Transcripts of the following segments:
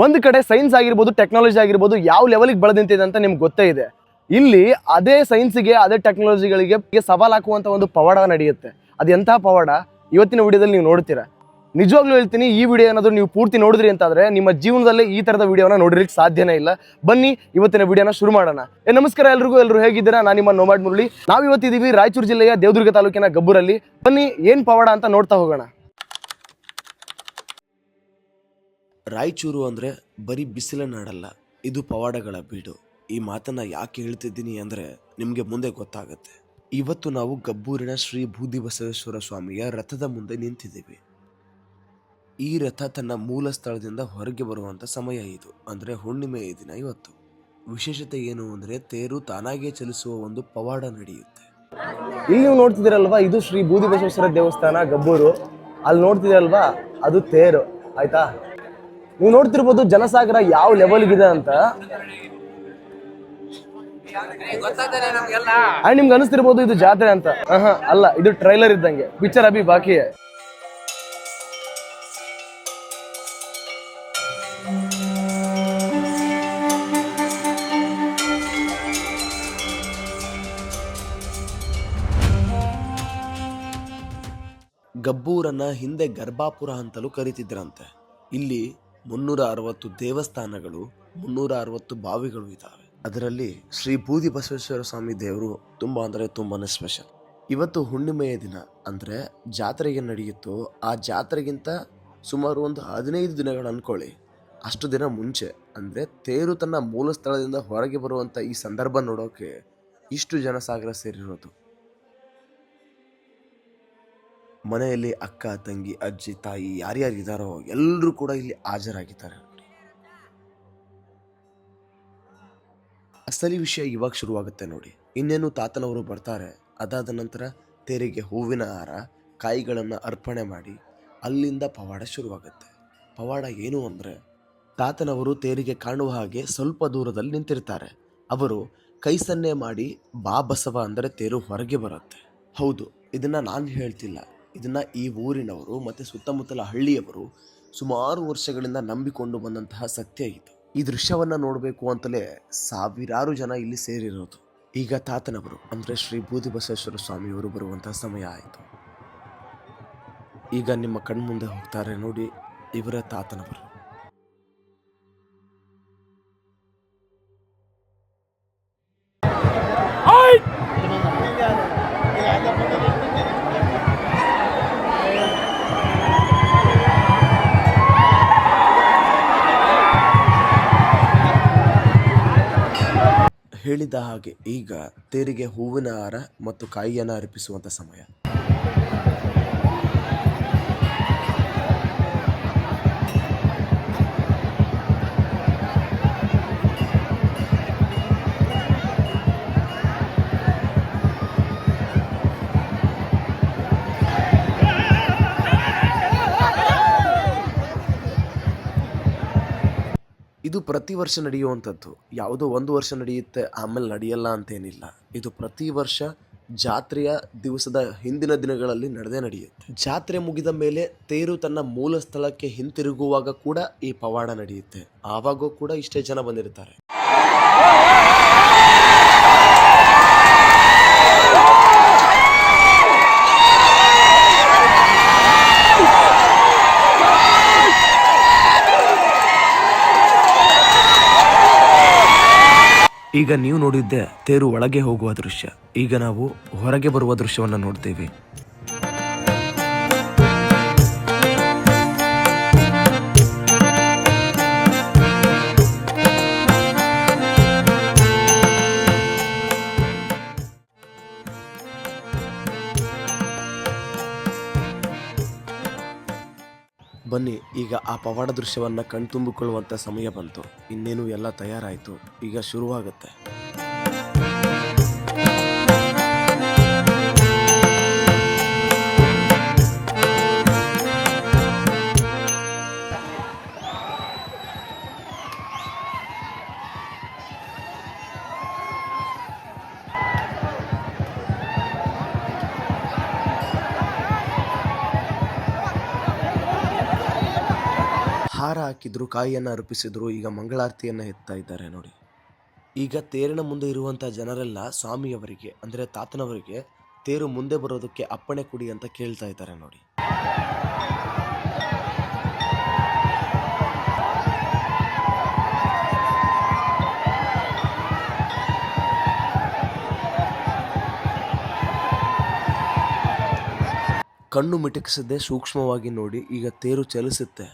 ಒಂದು ಕಡೆ ಸೈನ್ಸ್ ಆಗಿರ್ಬೋದು ಟೆಕ್ನಾಲಜಿ ಆಗಿರ್ಬೋದು, ಯಾವ ಲೆವೆಲ್ಗೆ ಬೆಳೆದಿಂತಿದೆ ಅಂತ ನಿಮ್ಗೆ ಗೊತ್ತೇ ಇದೆ. ಇಲ್ಲಿ ಅದೇ ಸೈನ್ಸ್ಗೆ ಅದೇ ಟೆಕ್ನಾಲಜಿಗಳಿಗೆ ಸವಾಲು ಹಾಕುವಂತ ಒಂದು ಪವಾಡ ನಡೆಯುತ್ತೆ. ಅದು ಎಂಥ ಪವಾಡ? ಇವತ್ತಿನ ವಿಡಿಯೋದಲ್ಲಿ ನೀವು ನೋಡ್ತೀರಾ. ನಿಜವಾಗ್ಲೂ ಹೇಳ್ತೀನಿ, ಈ ವಿಡಿಯೋ ಏನಾದರೂ ನೀವು ಪೂರ್ತಿ ನೋಡಿದ್ರಿ ಅಂತಾದ್ರೆ ನಿಮ್ಮ ಜೀವನದಲ್ಲಿ ಈ ತರದ ವಿಡಿಯೋನ ನೋಡಿರ್ಲಿಕ್ಕೆ ಸಾಧ್ಯನೇ ಇಲ್ಲ. ಬನ್ನಿ, ಇವತ್ತಿನ ವಿಡಿಯೋನ ಶುರು ಮಾಡೋಣ. ಏ, ನಮಸ್ಕಾರ ಎಲ್ರಿಗೂ ಎಲ್ಲರೂ ಹೇಗಿದ್ದೀರಾ? ನಾನು ನಿಮ್ಮ ನೋಮಾಡ್ ಮುರಳಿ. ನಾವು ಇವತ್ತಿದ್ದೀವಿ ರಾಯಚೂರು ಜಿಲ್ಲೆಯ ದೇವದುರ್ಗ ತಾಲೂಕಿನ ಗಬ್ಬೂರಲ್ಲಿ. ಬನ್ನಿ, ಏನು ಪವಾಡ ಅಂತ ನೋಡ್ತಾ ಹೋಗೋಣ. ರಾಯಚೂರು ಅಂದರೆ ಬರೀ ಬಿಸಿಲ ನಾಡಲ್ಲ ಇದು ಪವಾಡಗಳ ಬೀಡು. ಈ ಮಾತನ್ನ ಯಾಕೆ ಹೇಳ್ತಿದ್ದೀನಿ ಅಂದರೆ ನಿಮಗೆ ಮುಂದೆ ಗೊತ್ತಾಗುತ್ತೆ. ಇವತ್ತು ನಾವು ಗಬ್ಬೂರಿನ ಶ್ರೀ ಬೂದಿ ಬಸವೇಶ್ವರ ಸ್ವಾಮಿಯ ರಥದ ಮುಂದೆ ನಿಂತಿದ್ದೀವಿ. ಈ ರಥ ತನ್ನ ಮೂಲ ಸ್ಥಳದಿಂದ ಹೊರಗೆ ಬರುವಂಥ ಸಮಯ ಇದು, ಅಂದರೆ ಹುಣ್ಣಿಮೆಯ ದಿನ ಇವತ್ತು. ವಿಶೇಷತೆ ಏನು ಅಂದರೆ ತೇರು ತಾನಾಗೇ ಚಲಿಸುವ ಒಂದು ಪವಾಡ ನಡೆಯುತ್ತೆ. ಇಲ್ಲಿ ನೀವು ನೋಡ್ತಿದ್ದೀರಲ್ವಾ, ಇದು ಶ್ರೀ ಬೂದಿ ಬಸವೇಶ್ವರ ದೇವಸ್ಥಾನ ಗಬ್ಬೂರು. ಅಲ್ಲಿ ನೋಡ್ತಿದ್ದೀರಲ್ವಾ, ಅದು ತೇರು, ಆಯ್ತಾ? ನೀವು ನೋಡ್ತಿರ್ಬೋದು ಜನಸಾಗರ ಯಾವ ಲೆವೆಲ್ಗಿದೆ ಅಂತ. ನಿಮ್ಗೆ ಅನಿಸ್ತಿರ್ಬೋದು ಇದು ಜಾತ್ರೆ ಅಂತ. ಆಹಾ, ಅಲ್ಲ ಇದು ಟ್ರೈಲರ್ ಇದ್ದಂಗೆ. ಪಿಕ್ಚರ್ ಅಭಿ ಬಾಕಿ ಹೈ. ಗಬ್ಬೂರನ್ನ ಹಿಂದೆ ಗರ್ಭಾಪುರ ಅಂತಲೂ ಕರಿತಿದ್ರಂತೆ. ಇಲ್ಲಿ ಮುನ್ನೂರ ಅರವತ್ತು ದೇವಸ್ಥಾನಗಳು ಮುನ್ನೂರ ಅರವತ್ತು ಬಾವಿಗಳು ಇದ್ದಾವೆ ಅದರಲ್ಲಿ ಶ್ರೀ ಬೂದಿ ಬಸವೇಶ್ವರ ಸ್ವಾಮಿ ದೇವರು ತುಂಬ ಅಂದರೆ ತುಂಬಾನೇ ಸ್ಪೆಷಲ್. ಇವತ್ತು ಹುಣ್ಣಿಮೆಯ ದಿನ, ಅಂದರೆ ಜಾತ್ರೆಗೆ ನಡೆಯಿತು ಆ ಜಾತ್ರೆಗಿಂತ ಸುಮಾರು ಒಂದು ಹದಿನೈದು ದಿನಗಳು ಅನ್ಕೊಳ್ಳಿ. ಅಷ್ಟು ದಿನ ಮುಂಚೆ, ಅಂದರೆ ತೇರು ತನ್ನ ಮೂಲ ಸ್ಥಳದಿಂದ ಹೊರಗೆ ಬರುವಂಥ ಈ ಸಂದರ್ಭ ನೋಡೋಕೆ ಇಷ್ಟು ಜನಸಾಗರ ಸೇರಿರೋದು. ಮನೆಯಲ್ಲಿ ಅಕ್ಕ, ತಂಗಿ, ಅಜ್ಜಿ, ತಾಯಿ ಯಾರ್ಯಾರಿದ್ದಾರೋ ಎಲ್ಲರೂ ಕೂಡ ಇಲ್ಲಿ ಹಾಜರಾಗಿದ್ದಾರೆ. ಅಸಲಿ ವಿಷಯ ಇವಾಗ ಶುರುವಾಗುತ್ತೆ ನೋಡಿ. ಇನ್ನೇನು ತಾತನವರು ಬರ್ತಾರೆ, ಅದಾದ ನಂತರ ತೇರಿಗೆ ಹೂವಿನ ಹಾರ, ಕಾಯಿಗಳನ್ನು ಅರ್ಪಣೆ ಮಾಡಿ ಅಲ್ಲಿಂದ ಪವಾಡ ಶುರುವಾಗುತ್ತೆ. ಪವಾಡ ಏನು ಅಂದರೆ, ತಾತನವರು ತೇರಿಗೆ ಕಾಣುವ ಹಾಗೆ ಸ್ವಲ್ಪ ದೂರದಲ್ಲಿ ನಿಂತಿರ್ತಾರೆ. ಅವರು ಕೈ ಸನ್ನೆ ಮಾಡಿ ಬಾ ಬಸವ ಅಂದರೆ ತೇರು ಹೊರಗೆ ಬರುತ್ತೆ. ಹೌದು, ಇದನ್ನು ನಾನು ಹೇಳ್ತಿಲ್ಲ. ಇದನ್ನ ಈ ಊರಿನವರು ಮತ್ತು ಸುತ್ತಮುತ್ತಲ ಹಳ್ಳಿಯವರು ಸುಮಾರು ವರ್ಷಗಳಿಂದ ನಂಬಿಕೊಂಡು ಬಂದಂತಹ ಸತ್ಯ ಇದು. ಈ ದೃಶ್ಯವನ್ನು ನೋಡಬೇಕು ಅಂತಲೇ ಸಾವಿರಾರು ಜನ ಇಲ್ಲಿ ಸೇರಿರೋದು. ಈಗ ತಾತನವರು ಅಂದರೆ ಶ್ರೀ ಬೂದಿ ಬಸವೇಶ್ವರ ಸ್ವಾಮಿಯವರು ಬರುವಂತಹ ಸಮಯ ಆಯಿತು. ಈಗ ನಿಮ್ಮ ಕಣ್ಮುಂದೆ ಹೋಗ್ತಾರೆ ನೋಡಿ ಇವರ ತಾತನವರು. ಹೇಳಿದ ಹಾಗೆ ಈಗ ತೇರಿಗೆ ಹೂವಿನ ಹಾರ ಮತ್ತು ಕಾಯಿಯನ್ನು ಅರ್ಪಿಸುವಂತ ಸಮಯ. ಇದು ಪ್ರತಿ ವರ್ಷ ನಡೆಯುವಂಥದ್ದು. ಯಾವುದೋ ಒಂದು ವರ್ಷ ನಡೆಯುತ್ತೆ, ಆಮೇಲೆ ನಡೆಯಲ್ಲ ಅಂತೇನಿಲ್ಲ. ಇದು ಪ್ರತಿ ವರ್ಷ ಜಾತ್ರೆಯ ದಿವಸದ ಹಿಂದಿನ ದಿನಗಳಲ್ಲಿ ನಡೆದೇ ನಡೆಯುತ್ತೆ. ಜಾತ್ರೆ ಮುಗಿದ ಮೇಲೆ ತೇರು ತನ್ನ ಮೂಲ ಸ್ಥಳಕ್ಕೆ ಹಿಂತಿರುಗುವಾಗ ಕೂಡ ಈ ಪವಾಡ ನಡೆಯುತ್ತೆ. ಆವಾಗೂ ಕೂಡ ಇಷ್ಟೇ ಜನ ಬಂದಿರ್ತಾರೆ. ಈಗ ನೀವು ನೋಡಿದ್ದೆ ತೇರು ಒಳಗೆ ಹೋಗುವ ದೃಶ್ಯ. ಈಗ ನಾವು ಹೊರಗೆ ಬರುವ ದೃಶ್ಯವನ್ನು ನೋಡ್ತೇವೆ. ಬನ್ನಿ ಈಗ ಆ ಪವಾಡ ದೃಶ್ಯವನ್ನ ಕಣ್ತುಂಬಿಕೊಳ್ಳುವಂಥ ಸಮಯ ಬಂತು. ಇನ್ನೇನು ಎಲ್ಲ ತಯಾರಾಯಿತು. ಈಗ ಶುರುವಾಗುತ್ತೆ. ಹಾಕಿದ್ರು, ಕಾಯಿಯನ್ನು ಅರ್ಪಿಸಿದ್ರು, ಈಗ ಮಂಗಳಾರತಿಯನ್ನು ಎತ್ತಾ ಇದ್ದಾರೆ ನೋಡಿ. ಈಗ ತೇರಿನ ಮುಂದೆ ಇರುವಂಥ ಜನರೆಲ್ಲ ಸ್ವಾಮಿಯವರಿಗೆ, ಅಂದರೆ ತಾತನವರಿಗೆ ತೇರು ಮುಂದೆ ಬರೋದಕ್ಕೆ ಅಪ್ಪಣೆ ಕೊಡಿ ಅಂತ ಕೇಳ್ತಾ ಇದ್ದಾರೆ ನೋಡಿ. ಕಣ್ಣು ಮಿಟುಕಿಸದೆ ಸೂಕ್ಷ್ಮವಾಗಿ ನೋಡಿ, ಈಗ ತೇರು ಚಲಿಸುತ್ತೆ.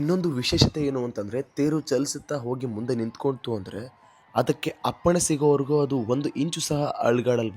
ಇನ್ನೊಂದು ವಿಶೇಷತೆ ಏನು ಅಂತಂದರೆ, ತೇರು ಚಲಿಸುತ್ತಾ ಹೋಗಿ ಮುಂದೆ ನಿಂತ್ಕೊಳ್ತು ಅಂದರೆ, ಅದಕ್ಕೆ ಅಪ್ಪಣೆ ಸಿಗೋವರೆಗೂ ಅದು ಒಂದು ಇಂಚು ಸಹ ಅಳ್ಗಾಡಲ್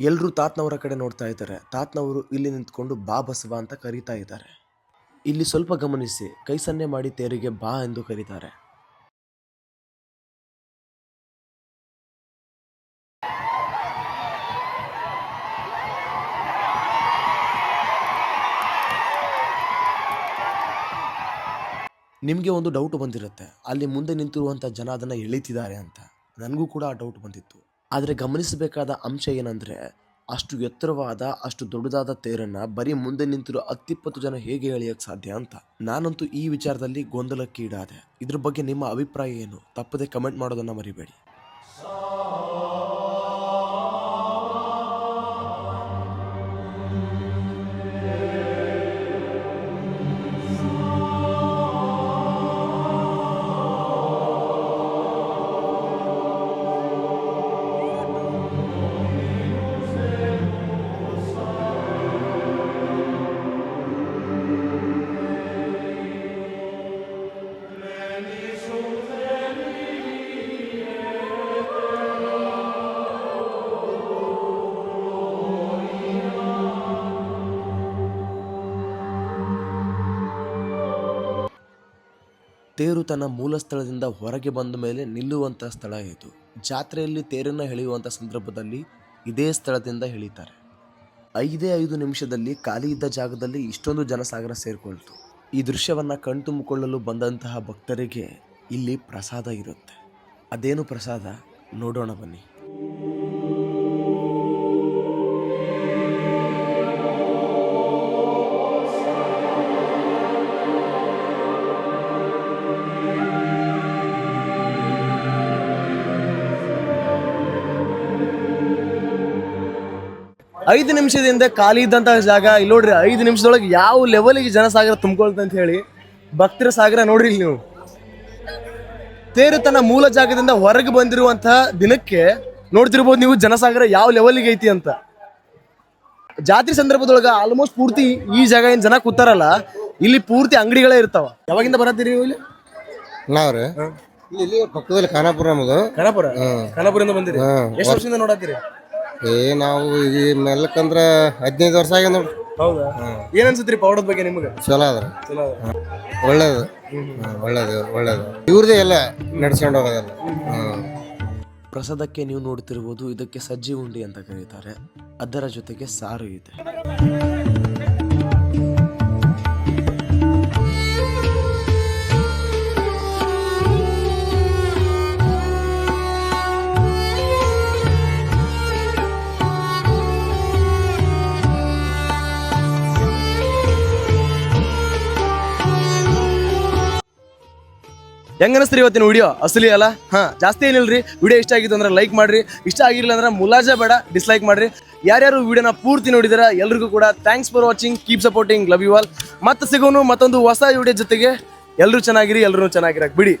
ಎಲ್ಲರೂ ತಾತ್ನವರ ಕಡೆ ನೋಡ್ತಾ ಇದ್ದಾರೆ. ತಾತ್ನವರು ಇಲ್ಲಿ ನಿಂತ್ಕೊಂಡು ಬಾ ಬಸವ ಅಂತ ಕರೀತಾ ಇದ್ದಾರೆ. ಇಲ್ಲಿ ಸ್ವಲ್ಪ ಗಮನಿಸಿ, ಕೈ ಸನ್ನೆ ಮಾಡಿ ತೇರಿಗೆ ಬಾ ಎಂದು ಕರೀತಾರೆ. ನಿಮಗೆ ಒಂದು ಡೌಟ್ ಬಂದಿರುತ್ತೆ. ಅಲ್ಲಿ ಮುಂದೆ ನಿಂತಿರುವಂಥ ಜನ ಅದನ್ನು ಎಳಿತಿದ್ದಾರೆ ಅಂತ. ನನಗೂ ಕೂಡ ಆ ಡೌಟ್ ಬಂದಿತ್ತು. ಆದರೆ ಗಮನಿಸಬೇಕಾದ ಅಂಶ ಏನಂದರೆ, ಅಷ್ಟು ಎತ್ತರವಾದ, ಅಷ್ಟು ದೊಡ್ಡದಾದ ತೇರನ್ನು ಬರೀ ಮುಂದೆ ನಿಂತಿರೋ ಹತ್ತಿಪ್ಪತ್ತು ಜನ ಹೇಗೆ ಎಳೆಯೋಕ್ಕೆ ಸಾಧ್ಯ ಅಂತ. ನಾನಂತೂ ಈ ವಿಚಾರದಲ್ಲಿ ಗೊಂದಲಕ್ಕೀಡಾದೆ. ಇದ್ರ ಬಗ್ಗೆ ನಿಮ್ಮ ಅಭಿಪ್ರಾಯ ಏನು? ತಪ್ಪದೆ ಕಮೆಂಟ್ ಮಾಡೋದನ್ನು ಮರಿಬೇಡಿ. ತೇರು ತನ್ನ ಮೂಲ ಸ್ಥಳದಿಂದ ಹೊರಗೆ ಬಂದ ಮೇಲೆ ನಿಲ್ಲುವಂತಹ ಸ್ಥಳ ಇದು. ಜಾತ್ರೆಯಲ್ಲಿ ತೇರನ್ನು ಎಳೆಯುವಂಥ ಸಂದರ್ಭದಲ್ಲಿ ಇದೇ ಸ್ಥಳದಿಂದ ಎಳೀತಾರೆ. ಐದೇ ಐದು ನಿಮಿಷದಲ್ಲಿ ಖಾಲಿ ಇದ್ದ ಜಾಗದಲ್ಲಿ ಇಷ್ಟೊಂದು ಜನಸಾಗರ ಸೇರಿಕೊಳ್ತು. ಈ ದೃಶ್ಯವನ್ನು ಕಣ್ತುಂಬಿಕೊಳ್ಳಲು ಬಂದಂತಹ ಭಕ್ತರಿಗೆ ಇಲ್ಲಿ ಪ್ರಸಾದ ಇರುತ್ತೆ. ಅದೇನು ಪ್ರಸಾದ? ನೋಡೋಣ ಬನ್ನಿ. ಐದು ನಿಮಿಷದಿಂದ ಖಾಲಿ ಇದ್ದಂತಹ ಜಾಗ. ಇಲ್ಲಿ ನೋಡ್ರಿ ಐದು ನಿಮಿಷದೊಳಗೆ ಯಾವ ಲೆವೆಲ್ಗೆ ಜನಸಾಗರ ತುಂಬಿಕೊಳ್ತ ಅಂತ ಹೇಳಿ ಭಕ್ತರ ಸಾಗರ ನೋಡ್ರಿ ಇಲ್ಲಿ ನೀವು. ತೇರು ತನ್ನ ಮೂಲ ಜಾಗದಿಂದ ಹೊರಗೆ ಬಂದಿರುವಂತಹ ದಿನಕ್ಕೆ ನೋಡ್ತಿರ್ಬೋದು ನೀವು ಜನಸಾಗರ ಯಾವ ಲೆವೆಲ್ಗೆ ಐತಿ ಅಂತ. ಜಾತ್ರೆ ಸಂದರ್ಭದೊಳಗ ಆಲ್ಮೋಸ್ಟ್ ಪೂರ್ತಿ ಈ ಜಾಗ ಏನ್ ಜನ ಕೂತಾರಲ್ಲ ಇಲ್ಲಿ ಪೂರ್ತಿ ಅಂಗಡಿಗಳೇ ಇರ್ತಾವ. ಯಾವಾಗಿಂದ ಬರತ್ತೀರಿ ನೀವು ಇಲ್ಲಿ? ನಾವ್ರಿ ಇಲ್ಲಿ ಪಕ್ಕದಲ್ಲಿ ಖಾನಾಪುರ ನಮ್ದು. ಖಾನಾಪುರ. ಖಾನಾಪುರದಿಂದ ಬಂದಿರಿ. ಎಷ್ಟು ವರ್ಷದಿಂದ ನೋಡತ್ತೀರಿ? ಏ ನಾವು ಈ ಮೆಲ್ಲಕಂದ್ರ ಹದಿನೈದು ವರ್ಷ ಆಗ್ಯದ ನೋಡ್ರಿ ಹೌದಾ? ಏನ್ ಅನ್ಸುತ್ರಿ ಪೌಡದ ಬಗ್ಗೆ ನಿಮ್ಗೆ? ಚಲೋ ಅದ್ರ ಚಲೋ ಒಳ್ಳೇದು. ಹ್ಮ್, ಒಳ್ಳೇದು ಒಳ್ಳೇದು. ಇವ್ರದೇ ಎಲ್ಲ ನಡ್ಸ್ಕೊಂಡು ಹೋಗೋದಲ್ಲ. ಹ್ಮ್ ಪ್ರಸಾದಕ್ಕೆ ನೀವು ನೋಡ್ತಿರ್ಬೋದು ಇದಕ್ಕೆ ಸಜ್ಜಿ ಉಂಡಿ ಅಂತ ಕರೀತಾರೆ. ಅದರ ಜೊತೆಗೆ ಸಾರು ಇದೆ. ಹೆಂಗ ಅನಿಸ್ತೀರಿ ಇವತ್ತಿನ ವಿಡಿಯೋ? ಅಸಲಿ ಅಲ್ಲ? ಹಾ, ಜಾಸ್ತಿ ಏನಿಲ್ರಿ? ವಿಡಿಯೋ ಇಷ್ಟ ಆಗಿತ್ತು ಅಂದ್ರೆ ಲೈಕ್ ಮಾಡ್ರಿ. ಇಷ್ಟ ಆಗಿರ್ಲಿಲ್ಲ ಅಂದ್ರೆ ಮುಲಾಜ ಬೇಡ ಡಿಸ್ಲೈಕ್ ಮಾಡ್ರಿ. ಯಾರ್ಯಾರು ವಿಡಿಯೋನ ಪೂರ್ತಿ ನೋಡಿದಾರ, ಎಲ್ರಿಗೂ ಕೂಡ thanks for watching keep supporting love you all ಮತ್ತೆ ಸಿಗೋನು ಮತ್ತೊಂದು ಹೊಸ ವಿಡಿಯೋ ಜೊತೆಗೆ. ಎಲ್ಲರೂ ಚೆನ್ನಾಗಿರಿ ಎಲ್ಲರೂ ಚೆನ್ನಾಗಿರಕ್. ಬಿಡಿ.